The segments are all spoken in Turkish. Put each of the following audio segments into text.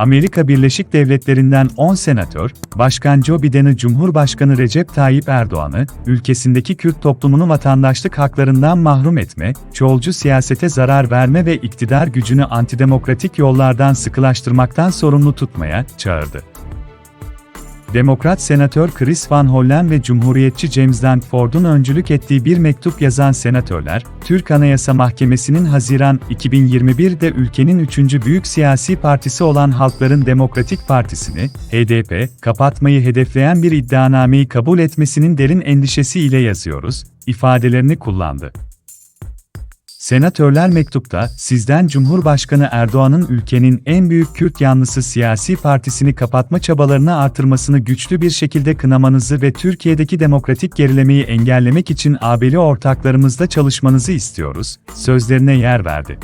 Amerika Birleşik Devletleri'nden 10 senatör, Başkan Joe Biden'ı Cumhurbaşkanı Recep Tayyip Erdoğan'ı, ülkesindeki Kürt toplumunu vatandaşlık haklarından mahrum etme, çoğulcu siyasete zarar verme ve iktidar gücünü antidemokratik yollardan sıkılaştırmaktan sorumlu tutmaya çağırdı. Demokrat Senatör Chris Van Hollen ve Cumhuriyetçi James Lankford'un öncülük ettiği bir mektup yazan senatörler, Türk Anayasa Mahkemesi'nin Haziran 2021'de ülkenin üçüncü büyük siyasi partisi olan Halkların Demokratik Partisi'ni, HDP, kapatmayı hedefleyen bir iddianameyi kabul etmesinin derin endişesiyle yazıyoruz, ifadelerini kullandı. Senatörler mektupta, sizden Cumhurbaşkanı Erdoğan'ın ülkenin en büyük Kürt yanlısı siyasi partisini kapatma çabalarını artırmasını güçlü bir şekilde kınamanızı ve Türkiye'deki demokratik gerilemeyi engellemek için AB'li ortaklarımızla çalışmanızı istiyoruz, sözlerine yer verdi.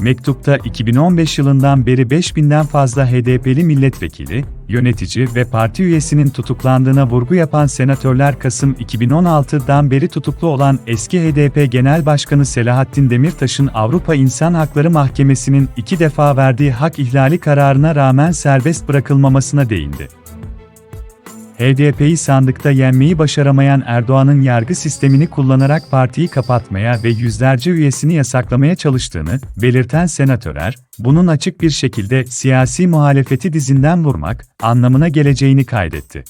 Mektupta 2015 yılından beri 5000'den fazla HDP'li milletvekili, yönetici ve parti üyesinin tutuklandığına vurgu yapan senatörler Kasım 2016'dan beri tutuklu olan eski HDP Genel Başkanı Selahattin Demirtaş'ın Avrupa İnsan Hakları Mahkemesi'nin iki defa verdiği hak ihlali kararına rağmen serbest bırakılmamasına değindi. HDP'yi sandıkta yenmeyi başaramayan Erdoğan'ın yargı sistemini kullanarak partiyi kapatmaya ve yüzlerce üyesini yasaklamaya çalıştığını belirten senatörler, bunun açık bir şekilde siyasi muhalefeti dizinden vurmak anlamına geleceğini kaydetti.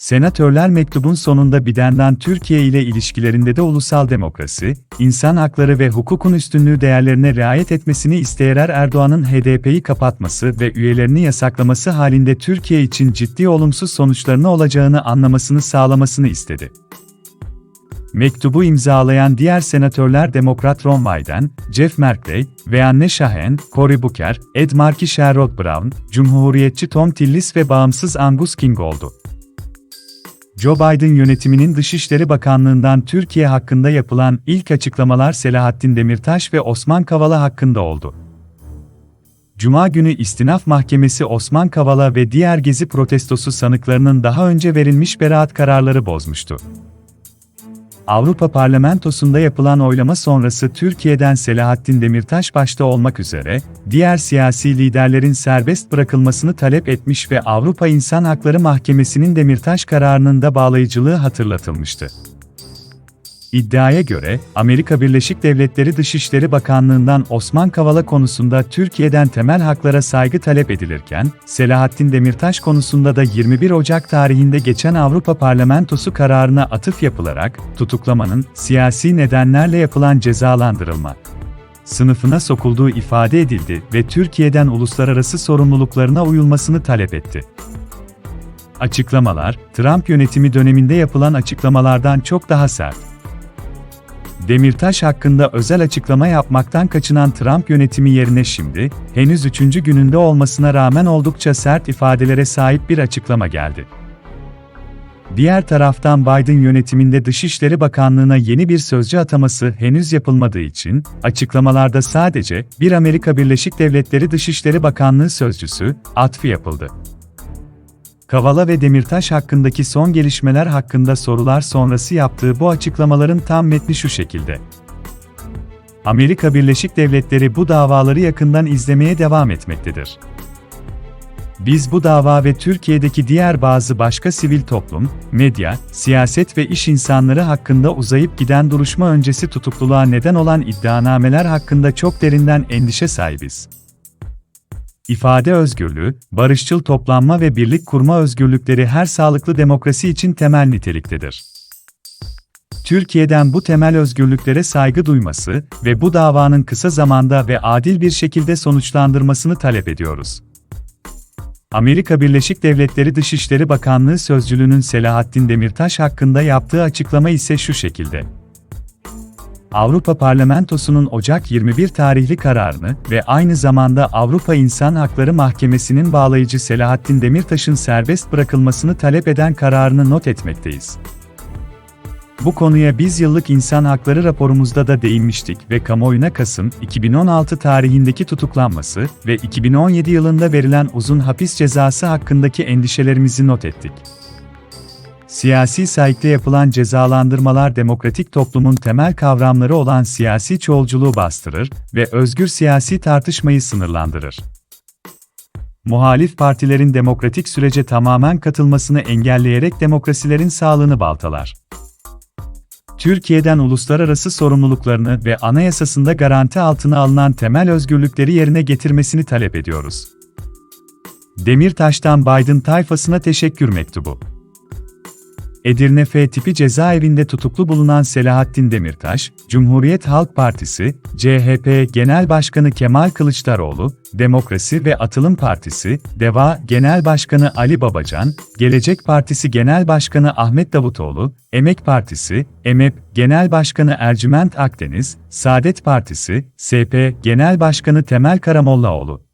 Senatörler mektubun sonunda Biden'den Türkiye ile ilişkilerinde de ulusal demokrasi, insan hakları ve hukukun üstünlüğü değerlerine riayet etmesini isteyer Erdoğan'ın HDP'yi kapatması ve üyelerini yasaklaması halinde Türkiye için ciddi olumsuz sonuçlarını olacağını anlamasını sağlamasını istedi. Mektubu imzalayan diğer senatörler Demokrat Ron Wyden, Jeff Merkley, Veanne Şahen, Cory Booker, Ed Markey Sherrod Brown, Cumhuriyetçi Tom Tillis ve bağımsız Angus King oldu. Joe Biden yönetiminin Dışişleri Bakanlığı'ndan Türkiye hakkında yapılan ilk açıklamalar Selahattin Demirtaş ve Osman Kavala hakkında oldu. Cuma günü İstinaf Mahkemesi Osman Kavala ve diğer gezi protestosu sanıklarının daha önce verilmiş beraat kararları bozmuştu. Avrupa Parlamentosu'nda yapılan oylama sonrası Türkiye'den Selahattin Demirtaş başta olmak üzere, diğer siyasi liderlerin serbest bırakılmasını talep etmiş ve Avrupa İnsan Hakları Mahkemesi'nin Demirtaş kararının da bağlayıcılığı hatırlatılmıştı. İddiaya göre, Amerika Birleşik Devletleri Dışişleri Bakanlığı'ndan Osman Kavala konusunda Türkiye'den temel haklara saygı talep edilirken, Selahattin Demirtaş konusunda da 21 Ocak tarihinde geçen Avrupa Parlamentosu kararına atıf yapılarak, tutuklamanın siyasi nedenlerle yapılan cezalandırılma sınıfına sokulduğu ifade edildi ve Türkiye'den uluslararası sorumluluklarına uyulmasını talep etti. Açıklamalar, Trump yönetimi döneminde yapılan açıklamalardan çok daha sert. Demirtaş hakkında özel açıklama yapmaktan kaçınan Trump yönetimi yerine şimdi, henüz üçüncü gününde olmasına rağmen oldukça sert ifadelere sahip bir açıklama geldi. Diğer taraftan Biden yönetiminde Dışişleri Bakanlığı'na yeni bir sözcü ataması henüz yapılmadığı için, açıklamalarda sadece bir Amerika Birleşik Devletleri Dışişleri Bakanlığı sözcüsü, atfı yapıldı. Kavala ve Demirtaş hakkındaki son gelişmeler hakkında sorular sonrası yaptığı bu açıklamaların tam metni şu şekilde. Amerika Birleşik Devletleri bu davaları yakından izlemeye devam etmektedir. Biz bu dava ve Türkiye'deki diğer bazı başka sivil toplum, medya, siyaset ve iş insanları hakkında uzayıp giden duruşma öncesi tutukluluğa neden olan iddianameler hakkında çok derinden endişe sahibiz ifade özgürlüğü, barışçıl toplanma ve birlik kurma özgürlükleri her sağlıklı demokrasi için temel niteliktedir. Türkiye'den bu temel özgürlüklere saygı duyması ve bu davanın kısa zamanda ve adil bir şekilde sonuçlandırmasını talep ediyoruz. Amerika Birleşik Devletleri Dışişleri Bakanlığı Sözcülüğü'nün Selahattin Demirtaş hakkında yaptığı açıklama ise şu şekilde. Avrupa Parlamentosu'nun Ocak 21 tarihli kararını ve aynı zamanda Avrupa İnsan Hakları Mahkemesi'nin bağlayıcı Selahattin Demirtaş'ın serbest bırakılmasını talep eden kararını not etmekteyiz. Bu konuya biz yıllık insan hakları raporumuzda da değinmiştik ve kamuoyuna Kasım 2016 tarihindeki tutuklanması ve 2017 yılında verilen uzun hapis cezası hakkındaki endişelerimizi not ettik. Siyasi saygıda yapılan cezalandırmalar demokratik toplumun temel kavramları olan siyasi çoğulculuğu bastırır ve özgür siyasi tartışmayı sınırlandırır. muhalif partilerin demokratik sürece tamamen katılmasını engelleyerek demokrasilerin sağlığını baltalar. Türkiye'den uluslararası sorumluluklarını ve anayasasında garanti altına alınan temel özgürlükleri yerine getirmesini talep ediyoruz. Demirtaş'tan Biden tayfasına teşekkür mektubu. Edirne F tipi cezaevinde tutuklu bulunan Selahattin Demirtaş, Cumhuriyet Halk Partisi, CHP Genel Başkanı Kemal Kılıçdaroğlu, Demokrasi ve Atılım Partisi, DEVA Genel Başkanı Ali Babacan, Gelecek Partisi Genel Başkanı Ahmet Davutoğlu, Emek Partisi, EMEP Genel Başkanı Ercüment Akdeniz, Saadet Partisi, SP Genel Başkanı Temel Karamollaoğlu,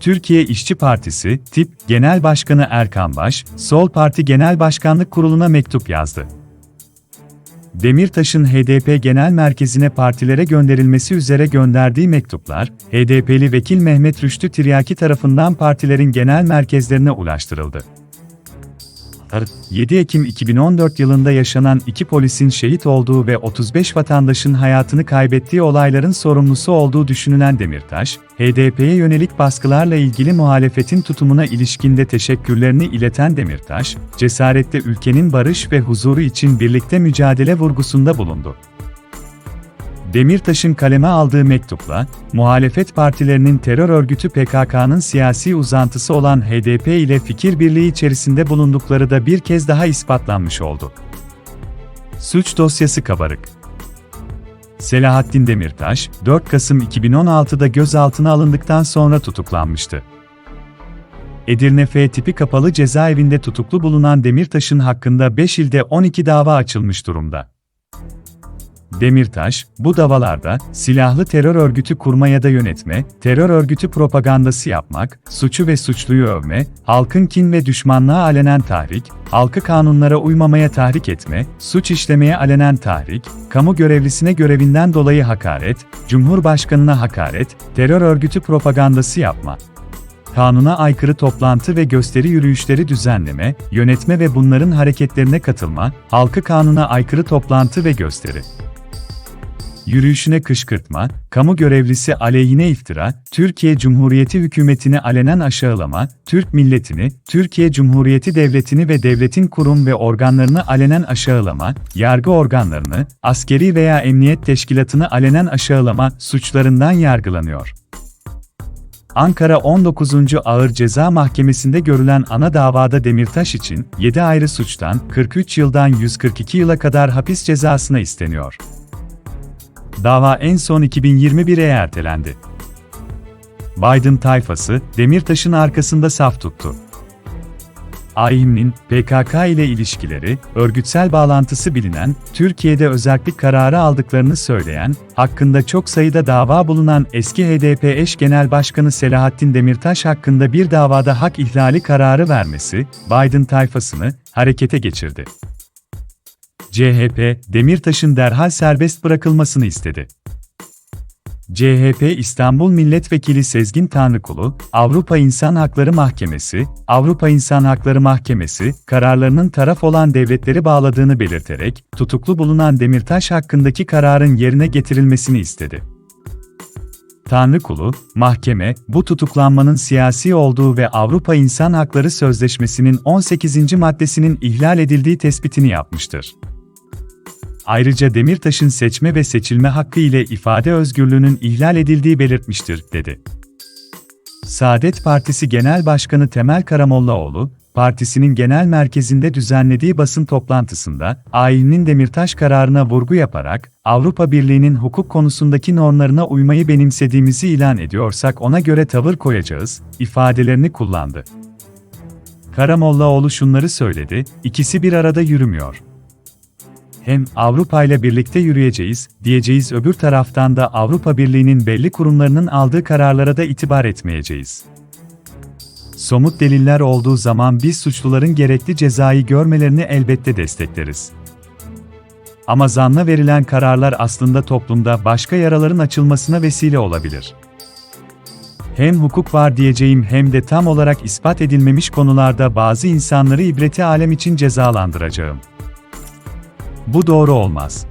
Türkiye İşçi Partisi, TİP, Genel Başkanı Erkan Baş, Sol Parti Genel Başkanlık Kurulu'na mektup yazdı. Demirtaş'ın HDP Genel Merkezi'ne partilere gönderilmesi üzere gönderdiği mektuplar, HDP'li vekil Mehmet Rüştü Tiryaki tarafından partilerin genel merkezlerine ulaştırıldı. 7 Ekim 2014 yılında yaşanan iki polisin şehit olduğu ve 35 vatandaşın hayatını kaybettiği olayların sorumlusu olduğu düşünülen Demirtaş, HDP'ye yönelik baskılarla ilgili muhalefetin tutumuna ilişkinde teşekkürlerini ileten Demirtaş, cesaretle ülkenin barış ve huzuru için birlikte mücadele vurgusunda bulundu. Demirtaş'ın kaleme aldığı mektupla, muhalefet partilerinin terör örgütü PKK'nın siyasi uzantısı olan HDP ile fikir birliği içerisinde bulundukları da bir kez daha ispatlanmış oldu. Suç dosyası kabarık. Selahattin Demirtaş, 4 Kasım 2016'da gözaltına alındıktan sonra tutuklanmıştı. Edirne F tipi kapalı cezaevinde tutuklu bulunan Demirtaş'ın hakkında 5 ilde 12 dava açılmış durumda. Demirtaş, bu davalarda silahlı terör örgütü kurma ya da yönetme, terör örgütü propagandası yapmak, suçu ve suçluyu övme, halkın kin ve düşmanlığa alenen tahrik, halkı kanunlara uymamaya tahrik etme, suç işlemeye alenen tahrik, kamu görevlisine görevinden dolayı hakaret, cumhurbaşkanına hakaret, terör örgütü propagandası yapma, kanuna aykırı toplantı ve gösteri yürüyüşleri düzenleme, yönetme ve bunların hareketlerine katılma, halkı kanuna aykırı toplantı ve gösteri yürüyüşüne kışkırtma, kamu görevlisi aleyhine iftira, Türkiye Cumhuriyeti hükümetini alenen aşağılama, Türk milletini, Türkiye Cumhuriyeti devletini ve devletin kurum ve organlarını alenen aşağılama, yargı organlarını, askeri veya emniyet teşkilatını alenen aşağılama suçlarından yargılanıyor. Ankara 19. Ağır Ceza Mahkemesi'nde görülen ana davada Demirtaş için 7 ayrı suçtan 43 yıldan 142 yıla kadar hapis cezasına isteniyor. Dava en son 2021'e ertelendi. Biden tayfası, Demirtaş'ın arkasında saf tuttu. AİHM'nin PKK ile ilişkileri, örgütsel bağlantısı bilinen, Türkiye'de özellik kararı aldıklarını söyleyen, hakkında çok sayıda dava bulunan eski HDP eş genel başkanı Selahattin Demirtaş hakkında bir davada hak ihlali kararı vermesi, Biden tayfasını harekete geçirdi. CHP, Demirtaş'ın derhal serbest bırakılmasını istedi. CHP İstanbul Milletvekili Sezgin Tanrıkulu, Avrupa İnsan Hakları Mahkemesi, Avrupa İnsan Hakları Mahkemesi, kararlarının taraf olan devletleri bağladığını belirterek, tutuklu bulunan Demirtaş hakkındaki kararın yerine getirilmesini istedi. Tanrıkulu, mahkeme, bu tutuklanmanın siyasi olduğu ve Avrupa İnsan Hakları Sözleşmesi'nin 18. maddesinin ihlal edildiği tespitini yapmıştır. Ayrıca Demirtaş'ın seçme ve seçilme hakkı ile ifade özgürlüğünün ihlal edildiği belirtmiştir, dedi. Saadet Partisi Genel Başkanı Temel Karamollaoğlu, partisinin genel merkezinde düzenlediği basın toplantısında, AİH'nin Demirtaş kararına vurgu yaparak, Avrupa Birliği'nin hukuk konusundaki normlarına uymayı benimsediğimizi ilan ediyorsak ona göre tavır koyacağız, ifadelerini kullandı. Karamollaoğlu şunları söyledi, ikisi bir arada yürümüyor hem Avrupa ile birlikte yürüyeceğiz diyeceğiz öbür taraftan da Avrupa Birliği'nin belli kurumlarının aldığı kararlara da itibar etmeyeceğiz. Somut deliller olduğu zaman biz suçluların gerekli cezayı görmelerini elbette destekleriz. Ama zanla verilen kararlar aslında toplumda başka yaraların açılmasına vesile olabilir. Hem hukuk var diyeceğim hem de tam olarak ispat edilmemiş konularda bazı insanları ibreti alem için cezalandıracağım. Bu doğru olmaz.